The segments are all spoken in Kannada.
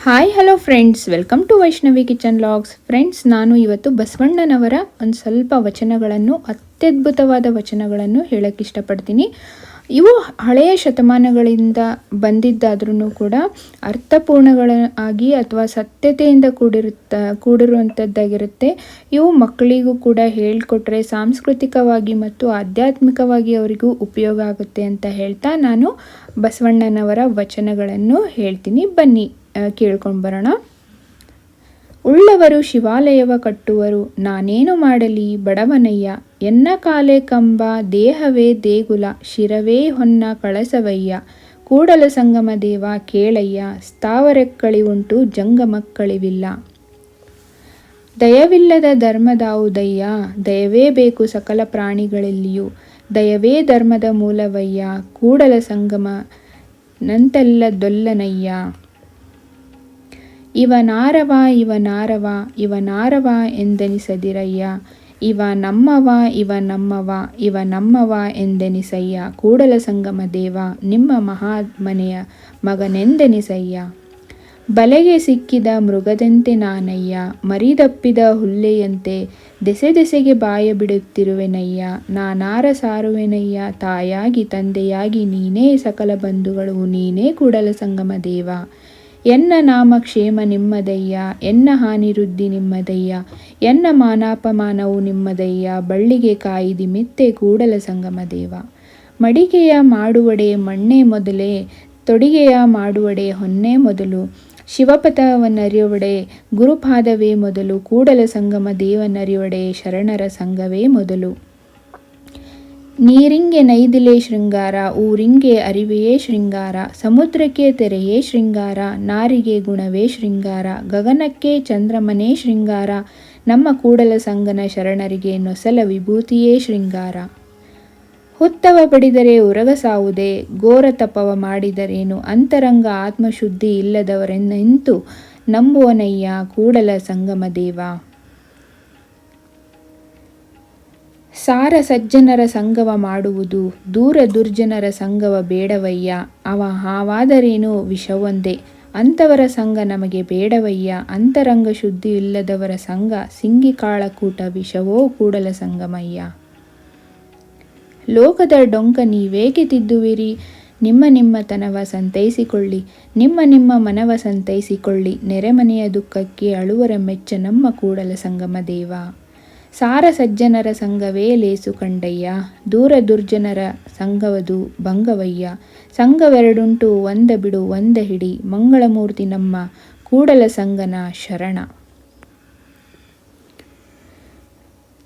Hi hello friends welcome to Vaishnavi kitchen vlogs friends ನಾನು ಇವತ್ತು ಬಸವಣ್ಣನವರ ಒಂದು ಸ್ವಲ್ಪ ವಚನಗಳನ್ನು, ಅತ್ಯದ್ಭುತವಾದ ವಚನಗಳನ್ನು ಹೇಳಕ್ಕೆ ಇಷ್ಟಪಡ್ತೀನಿ. ಇವು ಹಳೆಯ ಶತಮಾನಗಳಿಂದ ಬಂದಿದ್ದಾದ್ರೂ ಕೂಡ ಅರ್ಥಪೂರ್ಣಗಳ ಆಗಿ ಅಥವಾ ಸತ್ಯತೆಯಿಂದ ಕೂಡಿರುತ್ತ ಕೂಡಿರುವಂಥದ್ದಾಗಿರುತ್ತೆ ಇವು ಮಕ್ಕಳಿಗೂ ಕೂಡ ಹೇಳಿಕೊಟ್ರೆ ಸಾಂಸ್ಕೃತಿಕವಾಗಿ ಮತ್ತು ಆಧ್ಯಾತ್ಮಿಕವಾಗಿ ಅವರಿಗೂ ಉಪಯೋಗ ಆಗುತ್ತೆ ಅಂತ ಹೇಳ್ತಾ ನಾನು ಬಸವಣ್ಣನವರ ವಚನಗಳನ್ನು ಹೇಳ್ತೀನಿ. ಬನ್ನಿ. ಕೇಳ್ಕೊಂಡು ಬರೋಣ. ಉಳ್ಳವರು ಶಿವಾಲಯವ ಕಟ್ಟುವರು, ನಾನೇನು ಮಾಡಲಿ ಬಡವನಯ್ಯ, ಎನ್ನ ಕಾಲೆ ಕಂಬ, ದೇಹವೇ ದೇಗುಲ, ಶಿರವೇ ಹೊನ್ನ ಕಳಸವಯ್ಯ, ಕೂಡಲ ಸಂಗಮ ದೇವ ಕೇಳಯ್ಯ ಸ್ಥಾವರೆಕ್ಕಳಿವುಂಟು ಜಂಗಮಕ್ಕಳಿವಿಲ್ಲ ದಯವಿಲ್ಲದ ಧರ್ಮದಾವುದಯ್ಯ, ದಯವೇ ಬೇಕು ಸಕಲ ಪ್ರಾಣಿಗಳಲ್ಲಿಯೂ, ದಯವೇ ಧರ್ಮದ ಮೂಲವಯ್ಯ, ಕೂಡಲ ಸಂಗಮ ನಂತೆಲ್ಲ ದೊಲ್ಲನಯ್ಯ. ಇವನಾರವ ಇವನಾರವ ಇವನಾರವ ಎಂದೆನಿಸದಿರಯ್ಯ. ಇವ ನಮ್ಮವ ಇವ ನಮ್ಮವ ಇವ ನಮ್ಮವ ಎಂದೆನಿಸಯ್ಯ. ಕೂಡಲ ಸಂಗಮ ದೇವ, ನಿಮ್ಮ ಮಹಾತ್ಮನೆಯ ಮಗನೆಂದೆನಿಸಯ್ಯ. ಬಲೆಗೆ ಸಿಕ್ಕಿದ ಮೃಗದಂತೆ ನಾನಯ್ಯ. ಮರಿದಪ್ಪಿದ ಹುಲ್ಲೆಯಂತೆ ದೆಸೆ ದೆಸೆಗೆ ಬಾಯ ಬಿಡುತ್ತಿರುವೆನಯ್ಯ ನಾನಾರ ಸಾರುವೆನಯ್ಯ. ತಾಯಾಗಿ, ತಂದೆಯಾಗಿ ನೀನೇ ಸಕಲ ಬಂಧುಗಳು, ನೀನೇ ಕೂಡಲ ಸಂಗಮ ದೇವ. ಎನ್ನ ನಾಮ ಕ್ಷೇಮ ನಿಮ್ಮದಯ್ಯ, ಎನ್ನ ಹಾನಿರುದ್ಧಿ ನಿಮ್ಮದಯ್ಯ, ಎನ್ನ ಮಾನಾಪಮಾನವು ನಿಮ್ಮದಯ್ಯ, ಬಳ್ಳಿಗೆ ಕಾಯಿದಿ ಮಿತ್ತೆ ಕೂಡಲ ಸಂಗಮ ದೇವ. ಮಡಿಕೆಯ ಮಾಡುವಡೆ ಮಣ್ಣೆ ಮೊದಲೇ, ತೊಡಿಗೆಯ ಮಾಡುವಡೆ ಹೊನ್ನೆ ಮೊದಲು ಶಿವಪಥವನ್ನರಿಯುವಡೆ ಗುರುಪಾದವೇ ಮೊದಲು, ಕೂಡಲ ಸಂಗಮ ಶರಣರ ಸಂಘವೇ ಮೊದಲು. ನೀರಿಂಗೆ ನೈದಿಲೆ ಶೃಂಗಾರ, ಊರಿಂಗೆ ಅರಿವೆಯೇ ಶೃಂಗಾರ, ಸಮುದ್ರಕ್ಕೆ ತೆರೆಯೇ ಶೃಂಗಾರ, ನಾರಿಗೆ ಗುಣವೇ ಶೃಂಗಾರ, ಗಗನಕ್ಕೆ ಚಂದ್ರಮನೇ ಶೃಂಗಾರ, ನಮ್ಮ ಕೂಡಲ ಸಂಗನ ಶರಣರಿಗೆ ನೊಸಲ ವಿಭೂತಿಯೇ ಶೃಂಗಾರ. ಹುತ್ತವ ಪಡಿದರೆ ಉರಗ ಸಾವುದೇ, ಘೋರ ತಪವ ಮಾಡಿದರೇನು, ಅಂತರಂಗ ಆತ್ಮಶುದ್ಧಿ ಇಲ್ಲದವರೆನ್ನಿಂತು ನಂಬುವನಯ್ಯ ಕೂಡಲ ಸಂಗಮ ದೇವ. ಸಾರ ಸಜ್ಜನರ ಸಂಗವ ಮಾಡುವುದು, ದೂರ ದುರ್ಜನರ ಸಂಗವ ಬೇಡವಯ್ಯ, ಅವ ಹಾವಾದರೇನು ವಿಷವೊಂದೇ. ಅಂಥವರ ಸಂಘ ನಮಗೆ ಬೇಡವಯ್ಯ, ಅಂತರಂಗ ಶುದ್ಧಿ ಇಲ್ಲದವರ ಸಂಘ ಸಿಂಗಿಕಾಳಕೂಟ ವಿಷವೋ ಕೂಡಲ ಸಂಗಮಯ್ಯ. ಲೋಕದ ಡೊಂಕ ನೀವೇಕೆ ತಿದ್ದುವಿರಿ? ನಿಮ್ಮ ನಿಮ್ಮ ತನವ ಸಂತೈಸಿಕೊಳ್ಳಿ, ನಿಮ್ಮ ನಿಮ್ಮ ಮನವ ಸಂತೈಸಿಕೊಳ್ಳಿ, ನೆರೆಮನೆಯ ದುಃಖಕ್ಕೆ ಅಳುವರ ಮೆಚ್ಚ ನಮ್ಮ ಕೂಡಲ ಸಂಗಮ ದೇವ. ಸಾರ ಸಜ್ಜನರ ಸಂಘವೇ ಲೇಸು ಕಂಡಯ್ಯ. ದೂರ ದುರ್ಜನರ ಸಂಘವದು ಭಂಗವಯ್ಯ. ಸಂಘವೆರಡುಂಟು ಒಂದ ಬಿಡು ಒಂದ ಹಿಡಿ. ಮಂಗಳಮೂರ್ತಿ ನಮ್ಮ ಕೂಡಲ ಸಂಗನ ಶರಣ.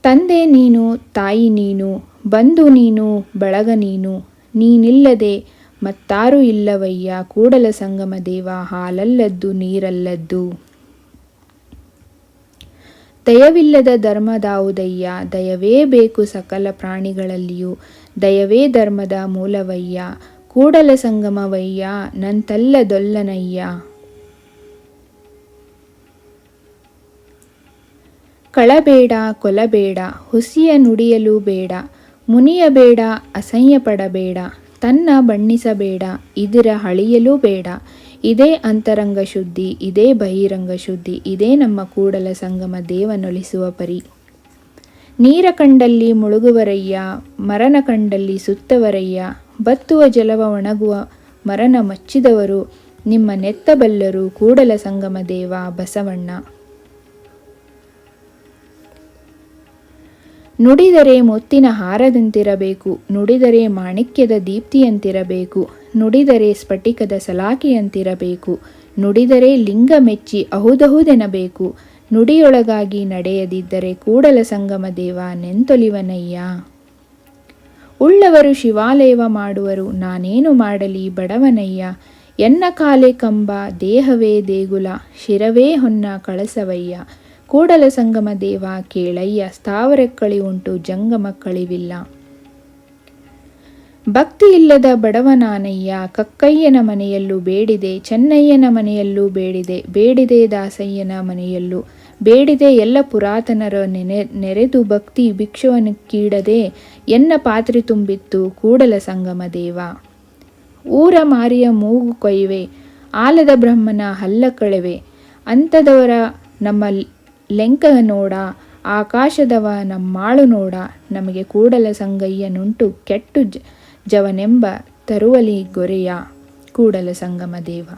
ತಂದೆ ನೀನು, ತಾಯಿ ನೀನು, ಬಂಧು ನೀನು, ಬಳಗ ನೀನು. ನೀನಿಲ್ಲದೆ ಮತ್ತಾರು ಇಲ್ಲವಯ್ಯ. ಕೂಡಲ ಸಂಗಮ ದೇವ ಹಾಲಲ್ಲದ್ದು ನೀರಲ್ಲದ್ದು. ದಯವಿಲ್ಲದ ಧರ್ಮದಾವುದಯ್ಯ ದಯವೇ ಬೇಕು ಸಕಲ ಪ್ರಾಣಿಗಳಲ್ಲಿಯೂ. ದಯವೇ ಧರ್ಮದ ಮೂಲವಯ್ಯ, ಕೂಡಲ ಸಂಗಮವಯ್ಯ ನಂತಲ್ಲದೊಲ್ಲನಯ್ಯ ಕಳಬೇಡ, ಕೊಲಬೇಡ, ಹುಸಿಯ ನುಡಿಯಲು ಬೇಡ ಮುನಿಯಬೇಡ ಅಸಹ್ಯಪಡಬೇಡ, ತನ್ನ ಬಣ್ಣಿಸಬೇಡ, ಇದರ ಹಳಿಯಲೂ ಬೇಡ. ಇದೇ ಅಂತರಂಗ ಶುದ್ಧಿ, ಇದೇ ಬಹಿರಂಗ ಶುದ್ಧಿ, ಇದೇ ನಮ್ಮ ಕೂಡಲ ಸಂಗಮ ದೇವನೊಲಿಸುವ ಪರಿ. ನೀರ ಕಂಡಲ್ಲಿ ಮುಳುಗುವರಯ್ಯ, ಮರನ ಕಂಡಲ್ಲಿ ಸುತ್ತವರಯ್ಯ, ಬತ್ತುವ ಜಲವ ಒಣಗುವ ಮರನ ಮಚ್ಚಿದವರು, ನಿಮ್ಮ ನೆತ್ತಬಲ್ಲರು ಕೂಡಲ ಸಂಗಮ ದೇವ ಬಸವಣ್ಣ. ನುಡಿದರೆ ಮುತ್ತಿನ ಹಾರದಂತಿರಬೇಕು, ನುಡಿದರೆ ಮಾಣಿಕ್ಯದ ದೀಪ್ತಿಯಂತಿರಬೇಕು. ನುಡಿದರೆ ಸ್ಫಟಿಕದ ಸಲಾಕೆಯಂತಿರಬೇಕು ನುಡಿದರೆ ಲಿಂಗ ಮೆಚ್ಚಿ ಅಹುದಹುದೆನಬೇಕು. ನುಡಿಯೊಳಗಾಗಿ ನಡೆಯದಿದ್ದರೆ ಕೂಡಲ ಸಂಗಮ ದೇವ ನೆಂತೊಲಿವನಯ್ಯ. ಉಳ್ಳವರು ಶಿವಾಲಯವ ಮಾಡುವರು, ನಾನೇನು ಮಾಡಲಿ ಬಡವನಯ್ಯ. ಎನ್ನ ಕಾಲೆ ಕಂಬ, ದೇಹವೇ ದೇಗುಲ, ಶಿರವೇ ಹೊನ್ನ ಕಳಸವಯ್ಯ. ಕೂಡಲ ಸಂಗಮ ದೇವ ಕೇಳಯ್ಯ, ಸ್ಥಾವರಕ್ಕಳಿ ಉಂಟು ಜಂಗಮಕ್ಕಳಿವಿಲ್ಲ ಭಕ್ತಿ ಇಲ್ಲದ ಬಡವನಾನಯ್ಯ, ಕಕ್ಕಯ್ಯನ ಮನೆಯಲ್ಲೂ ಬೇಡಿದೆ, ಚೆನ್ನಯ್ಯನ ಮನೆಯಲ್ಲೂ ಬೇಡಿದೆ ಬೇಡಿದೆ ದಾಸಯ್ಯನ ಮನೆಯಲ್ಲೂ ಬೇಡಿದೆ ಎಲ್ಲ ಪುರಾತನರ ನೆನೆ, ನೆರೆದು ಭಕ್ತಿ ಭಿಕ್ಷುವನು ಎನ್ನ ಪಾತ್ರೆ ತುಂಬಿತ್ತು ಕೂಡಲ ಸಂಗಮ ದೇವ. ಊರ ಮಾರಿಯ ಮೂಗು ಕೊಯ್ವೆ, ಆಲದ ಬ್ರಹ್ಮನ ಹಲ್ಲ ಕಳೆವೆ ಅಂಥದವರ ನಮ್ಮ ಲೆಂಕ ನೋಡ, ಆಕಾಶದವ ನಮ್ಮಾಳು ನೋಡ, ನಮಗೆ ಕೂಡಲ ಸಂಗಯ್ಯನುಂಟು ಕೆಟ್ಟು ಜ ಜವನೆಂಬ ತರುವಲಿ ಗೊರೆಯ ಕೂಡಲ ಸಂಗಮ ದೇವ.